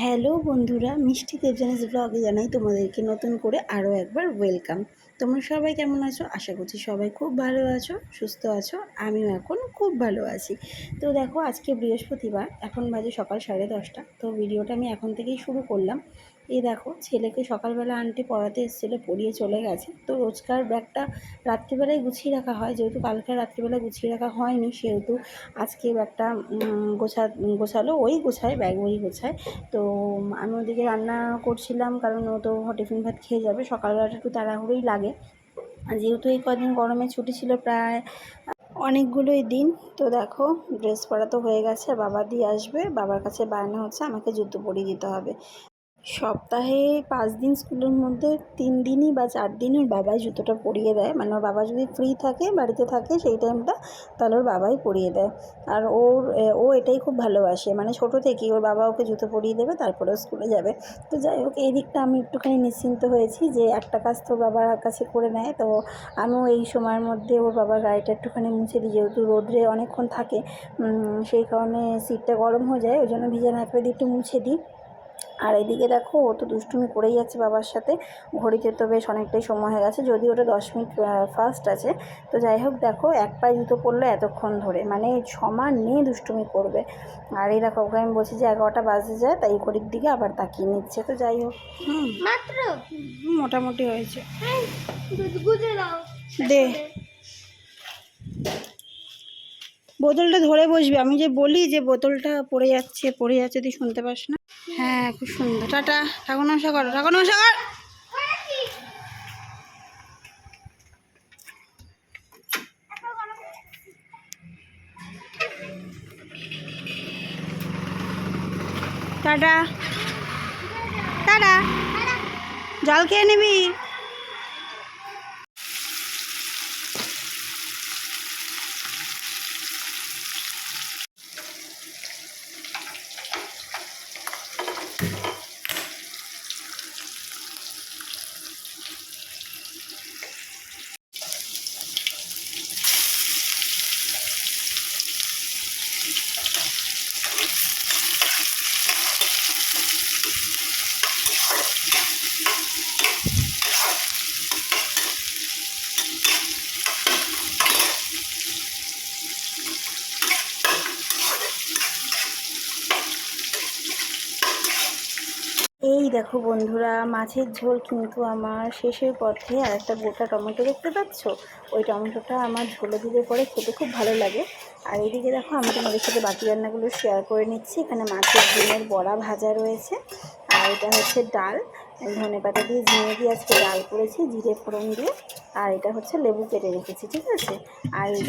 Hello বন্ধুরা, মিষ্টি দেবজানিস ব্লগে জানাই তোমাদেরকে নতুন করে আরও একবার ওয়েলকাম তোমরা সবাই কেমন আছো? আশা করছি সবাই খুব ভালো আছো, সুস্থ আছো, আমিও এখন খুব ভালো আছি। তো দেখো, আজকে বৃহস্পতিবার, এখন বাজে সকাল সাড়ে দশটা। তো ভিডিওটা আমি এখন থেকেই শুরু করলাম। এই দেখো, ছেলেকে সকালবেলা আন্টি পড়াতে এসেছিল, পড়িয়ে চলে গেছে। তো রোজকার ব্যাগটা রাত্রিবেলায় গুছিয়ে রাখা হয়। যেহেতু কালকে রাত্রিবেলা গুছিয়ে রাখা হয়নি, সেহেতু আজকে ব্যাগটা গোছা, গোছালো, ওই গোছায়, ব্যাগ ওই গোছায়। তো আমি ওদিকে রান্না করছিলাম, কারণ ও তো টিফিন ভাত খেয়ে যাবে, সকালবেলাটা একটু তাড়াহুড়োই লাগে। যেহেতু এই কদিন গরমে ছুটি ছিল প্রায় অনেকগুলোই দিন, তো দেখো, ড্রেস পরা তো হয়ে গেছে, বাবা দিয়ে আসবে, বাবার কাছে বায়না হচ্ছে, আমাকে জুতো পরিয়ে দিতে হবে। সপ্তাহে পাঁচ দিন স্কুলের মধ্যে তিন দিনই বা চার দিন ওর বাবাই জুতোটা পরিয়ে দেয়। মানে ওর বাবা যদি ফ্রি থাকে, বাড়িতে থাকে, সেই টাইমটা তাহলে ওর বাবাই পরিয়ে দেয়। আর ওর ও এটাই খুব ভালোবাসে। মানে ছোটো থেকেই ওর বাবা ওকে জুতো পরিয়ে দেবে, তারপরে স্কুলে যাবে। তো যাই হোক, এই দিকটা আমি একটুখানি নিশ্চিন্ত হয়েছি যে একটা কাজ তো বাবার কাছে করে নেয়। তো আমিও এই সময়ের মধ্যে ওর বাবার গাড়িটা একটুখানি মুছে দিই। যেহেতু রোদ্রে অনেকক্ষণ থাকে সেই কারণে সিটটা গরম হয়ে যায়, ওই জন্য ভিজে নাকড়ে দিয়ে একটু মুছে দিই। আর এদিকে দেখো ও তো দুষ্টুমি করেই যাচ্ছে বাবার সাথে। ঘড়িতে তো বেশ অনেকটাই সময় হয়ে গেছে যদি ওটা দশ মিনিট ফার্স্ট আছে। তো যাই হোক দেখো এক পায়ে জুতো পরলো এতক্ষণ ধরে মানে সমান নিয়ে দুষ্টুমি করবে। আর এই দেখো ওকে আমি বলছি যে এগারোটা বাজে যায় তাই ঘড়ির দিকে আবার তাকিয়ে নিচ্ছে। তো যাই হোক। হুম। মাত্র? মোটামুটি হয়েছে। দে। বোতলটা ধরে বসবি। আমি যে বলি যে বোতলটা পড়ে যাচ্ছে পড়ে যাচ্ছে, তুই শুনতে পাস না? হ্যাঁ খুব সুন্দর। টাটা। ঠাকুর নমস্কার করো। ঠাকুর নমস্কার কর। টাটা। টাটা। জল খেয়ে নিবি এই দেখো বন্ধুরা, মাছের ঝোল কিন্তু আমার শেষের পথে আর একটা গোটা টমেটো দেখতে পাচ্ছ? ওই টমেটোটা আমার ঝোলে দিলে পরে খেতে খুব ভালো লাগে। আর এদিকে দেখো, আমি তোমাদের সাথে বাকি রান্নাগুলো শেয়ার করে নিচ্ছি। এখানে মাছের ডিমের বড়া ভাজা রয়েছে। আর এটা হচ্ছে ডাল। ধনে পাতা দিয়ে ঝিঙে দিয়ে আজকে ডাল করেছি, জিরে ফোড়ন দিয়ে। আর এটা হচ্ছে লেবু কেটে রেখেছি, ঠিক আছে? আর এই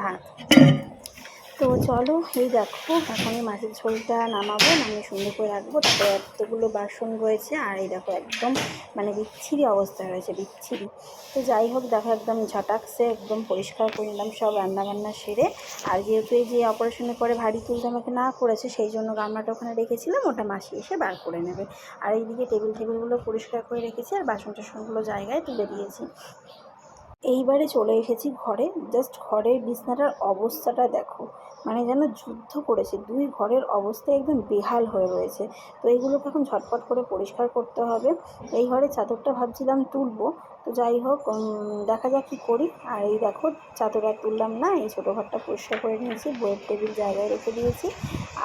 ভাত। তো চলো, এই দেখো, এখন এই মাছের ঝোলটা নামাবো, নামিয়ে সুন্দর করে রাখব। তারপরে এতগুলো বাসন রয়েছে, আর এই দেখো একদম মানে বিচ্ছিরি অবস্থা হয়েছে বিচ্ছিরি। তো যাই হোক, দেখো একদম ঝটাকসে একদম পরিষ্কার করে নিলাম, সব রান্নাবান্না সেরে। আর যেহেতু এই যে অপারেশনের পরে ভারী তুলতে আমাকে না করেছে, সেই জন্য গামলাটা ওখানে রেখেছিলাম, ওটা মাসি এসে বার করে নেবে। আর এইদিকে টেবিল টেবিলগুলো পরিষ্কার করে রেখেছি, আর বাসন টাসনগুলো জায়গায় তুলে দিয়েছি। এইবারে চলে এসেছি ঘরে। জাস্ট ঘরের বিছনাটার অবস্থাটা দেখো। মানে যেন যুদ্ধ করেছে। দুই ঘরের অবস্থা একদম বেহাল হয়ে রয়েছে। তো এইগুলোকে এখন ঝটপট করে পরিষ্কার করতে হবে। এই ঘরে চাদরটা ভাবছিলাম তুলবো। তো যাই হোক দেখা যাক কী করি। আর এই দেখো, চাদর আর তুললাম না। এই ছোটো ঘরটা পরিষ্কার করে নিয়েছি। বইয়ের টেবিল জায়গায় রেখে দিয়েছি।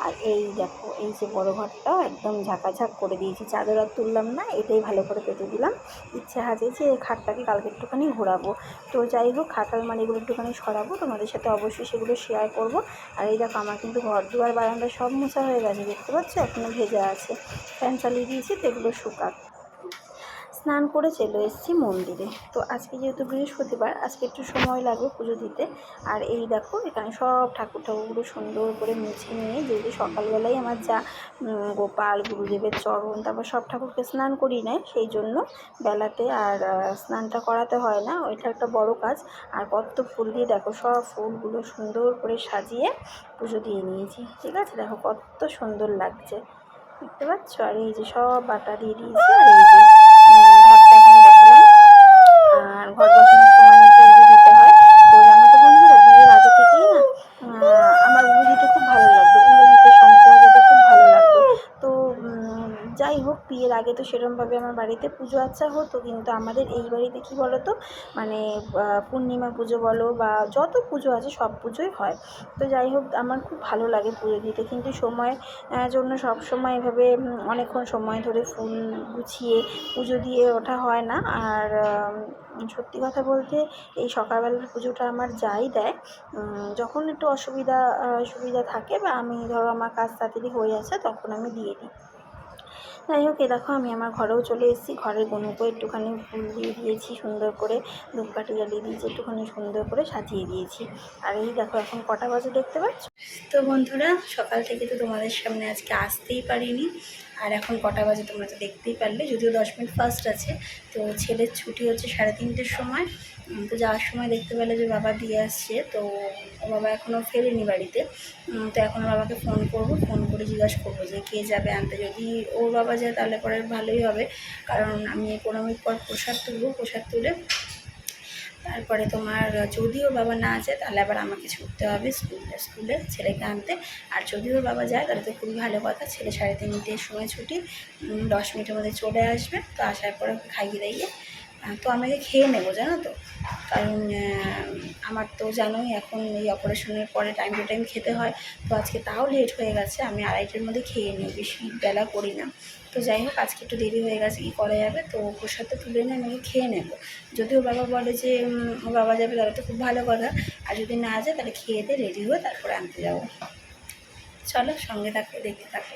আর এই দেখো, এই যে বড় ঘরটা একদম ঝাঁকাঝাঁক করে দিয়েছি। চাদর আর তুললাম না, এটাই ভালো করে পেতে দিলাম। ইচ্ছে আছে যে খাটটাকে কালকে একটুখানি ঘোরাবো। তো যাই হোক খাটাল এগুলো একটুখানি সরাবো, তোমাদের সাথে অবশ্যই সেগুলো শেয়ার করব। আর এই দেখো, আমার কিন্তু ঘর দুয়ার বারান্দা সব মোছা হয়ে গেছে, দেখতে পাচ্ছ? এখনও ভেজা আছে। ফ্যান চালিয়ে দিয়েছি, তো এগুলো শুকাক। স্নান করে চলে এসেছি মন্দিরে। তো আজকে যেহেতু বৃহস্পতিবার, আজকে একটু সময় লাগবে পুজো দিতে। আর এই দেখো, এখানে সব ঠাকুর ঠাকুরগুলো সুন্দর করে মুছে নিয়ে যেহেতু সকালবেলায় আমার যা গোপাল, গুরুদেবের চরণ, তারপর সব ঠাকুরকে স্নান করি নেয়, সেই জন্য বেলাতে আর স্নানটা করাতে হয় না। ওইটা একটা বড় কাজ। আর কত ফুল দিয়ে দেখো, সব ফুলগুলো সুন্দর করে সাজিয়ে পুজো দিয়ে নিয়েছি। ঠিক আছে, দেখো কত সুন্দর লাগছে। দেখতে পাচ্ছ? আর এই যে সব বাটা দিয়ে দিয়েছি, আর এই যে উম, ঘরটা এখন বসালাম আর ঘর বসানোর সময় একটু উলু দিতে হয় তো জানো তো বন্ধুরা বিয়ের আগে থেকেই না আহ, আমার উলু দিতে খুব ভালো লাগতো উলু দিতে শঙ্খ দিতে খুব ভালো লাগতো তো যাই হোক বিয়ের আগে তো সেরমভাবে আমার বাড়িতে পুজো আচ্চা হতো, কিন্তু আমাদের এই বাড়িতে কী বলো তো মানে পূর্ণিমা পুজো বলো বা যত পুজো আছে সব পুজোই হয়। তো যাই হোক, আমার খুব ভালো লাগে পুজো দিতে। কিন্তু সময় জন্য সব সময় এভাবে অনেকক্ষণ সময় ধরে ফুল গুছিয়ে পুজো দিয়ে ওঠা হয় না। আর সত্যি কথা বলতে এই সকালবেলার পুজোটা আমার যাই দেয়। যখন একটু অসুবিধা সুবিধা থাকে বা আমি ধরো আমার কাজ তাড়াতাড়ি হয়ে আছে তখন আমি দিয়ে দিই। যাই হোক, এ দেখো, আমি আমার ঘরেও চলে এসেছি। ঘরের গনুকে একটুখানি ফুল দিয়ে দিয়েছি, সুন্দর করে ধূপকাঠি জ্বালিয়ে দিয়েছি, একটুখানি সুন্দর করে সাজিয়ে দিয়েছি। আর এই দেখো, এখন কটা বাজে দেখতে পাচ্ছ? তো বন্ধুরা, সকাল থেকে তো তোমাদের সামনে আজকে আসতেই পারিনি। আর এখন কটা বাজে তোমরা তো দেখতেই পারলে, যদিও দশ মিনিট ফার্স্ট আছে। তো ছেলের ছুটি হচ্ছে সাড়ে তিনটের সময়। তো যাওয়ার সময় দেখতে পেলে যে বাবা দিয়ে আসছে, তো বাবা এখনও ফেরেনি বাড়িতে। তো এখন বাবাকে ফোন করব ফোন করে জিজ্ঞাসা করব যে কে যাবে আনতে। যদি ওর বাবা যায় তাহলে পরে ভালোই হবে, কারণ আমি পনেরো মিনিট পর প্রসাদ তুলবো, প্রসাদ তুলে তারপরে তোমার যদিও বাবা না যায় তাহলে আবার আমাকে ছুটতে হবে স্কুলে স্কুলে ছেলেকে আনতে। আর যদিও বাবা যায় তাহলে তো খুবই ভালো কথা, ছেলে সাড়ে তিনটের সময় ছুটি দশ মিনিটের মধ্যে চলে আসবে, তো আসার পরে খাইয়ে দাইয়ে তো আমাকে খেয়ে নেব, জানো তো। কারণ আমার তো জানোই এখন এই অপারেশনের পরে টাইম টু টাইম খেতে হয়। তো আজকে তাও লেট হয়ে গেছে, আমি আড়াইটের মধ্যে খেয়ে নিই, বেশি বেলা করি না। তো যাই হোক, আজকে একটু দেরি হয়ে গেছে, কী করা যাবে? তো প্রসাদটা তুলে নিয়ে আমি খেয়ে নেব। যদিও বাবা বলে যে বাবা যাবে, তাহলে তো খুব ভালো কথা। আর যদি না যায়, তাহলে খেয়ে দিয়ে রেডি হয়ে তারপরে আনতে যাব। চলো, সঙ্গে থাকো, দেখতে থাকো।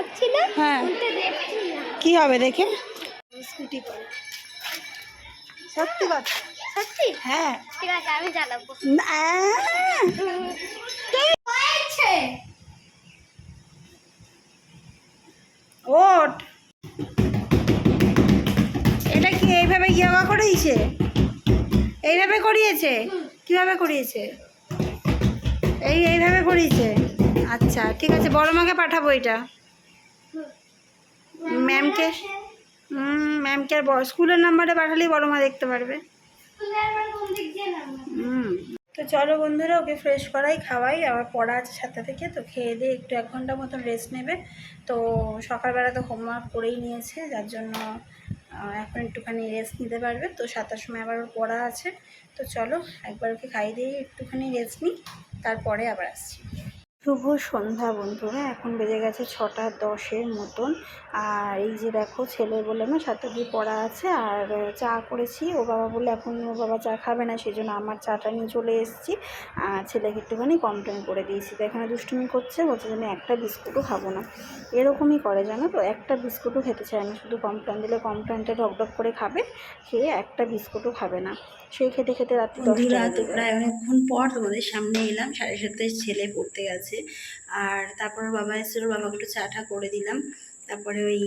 ঋতুমানকে হ্যাঁ। কি হবে দেখে? স্কুটি করে সত্যি কথা। সত্যি? হ্যাঁ। ঠিক আছে আমি জ্বালাবো। হয়েছে ওট। এটা কি এইভাবে ইয়োগা করিয়েছে এইভাবে করিয়েছে? কীভাবে করিয়েছে? এই এইভাবে করিয়েছে? আচ্ছা ঠিক আছে বড় মাকে পাঠাবো এটা। ম্যামকে ম্যামকে আর স্কুলের নাম্বারে পাঠালেই বড় মা দেখতে পারবে। হুম। তো চলো বন্ধুরা ওকে ফ্রেশ করাই খাওয়াই। আবার পড়া আছে সাতটা থেকে তো খেয়ে দিয়ে একটু এক ঘণ্টা মতন রেস্ট নেবে। তো সকালবেলা তো হোমওয়ার্ক করেই নিয়েছে যার জন্য এখন একটুখানি রেস্ট নিতে পারবে। তো সাতটার সময় আবার ওর পড়া আছে। তো চলো একবার ওকে খাইয়ে দিয়ে একটুখানি রেস্ট নিই তারপরে আবার আসছি। শুভ সন্ধ্যা বন্ধুরা এখন বেজে গেছে ছটা দশের মতন। আর এই যে দেখো ছেলে বলে না সাতটা পড়া আছে আর চা করেছি। ও বাবা বলে এখন ও বাবা চা খাবে না সেই জন্য আমার চাটা নিয়ে চলে এসেছি। আর ছেলেকে একটুখানি কমপ্লেন করে দিয়েছি। তো এখানে দুষ্টুমি করছে বলছে যে আমি একটা বিস্কুটও খাব না। এরকমই করে জানো তো? একটা বিস্কুটও খেতে চায় না শুধু কমপ্লেন দিলে কমপ্লেনটা ঢকঢক করে খাবে খেয়ে একটা বিস্কুটও খাবে না। সেই খেতে খেতে রাত্রি বন্ধুরা দশটা তো প্রায় অনেকক্ষণ পর তোমাদের সামনে এলাম সাড়ে সাতটায় ছেলে পড়তে গেছে। আর তারপর বাবা এসেছিল বাবাকে একটু চাটা করে দিলাম। তারপরে ওই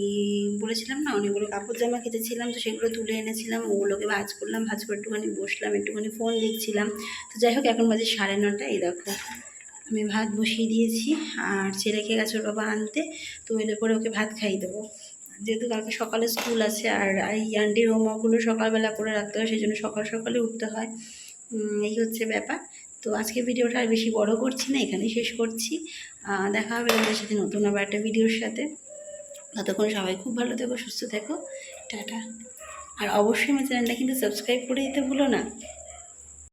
বলেছিলাম না, অনেকগুলো কাপড় জামা খেতেছিলাম, তো সেগুলো তুলে এনেছিলাম, ওগুলোকে ভাজ করলাম, ভাজ করে একটুখানি বসলাম, একটুখানি ফোন দেখছিলাম। তো যাই হোক, এখন বাজে সাড়ে নটা, এই দেখো। আমি ভাত বসিয়ে দিয়েছি, আর ছেলেকে গেছে ওর বাবা আনতে, তো এলে পরে ওকে ভাত খাইয়ে দেবো। যেহেতু কালকে সকালে স্কুল আছে, আর এই আন্টির হোমওয়ার্কগুলো সকালবেলা করে রাখতে হয়, সেই জন্য সকাল সকালে উঠতে হয়। এই হচ্ছে ব্যাপার। তো আজকে ভিডিওটা আর বেশি বড় করছি না, এখানেই শেষ করছি। দেখা হবে আমাদের সাথে নতুন আবার একটা ভিডিওর সাথে। ততক্ষণ সবাই খুব ভালো থেকো, সুস্থ থেকো। টাটা। আর অবশ্যই আমার চ্যানেলটা কিন্তু সাবস্ক্রাইব করে দিতে ভুলো না।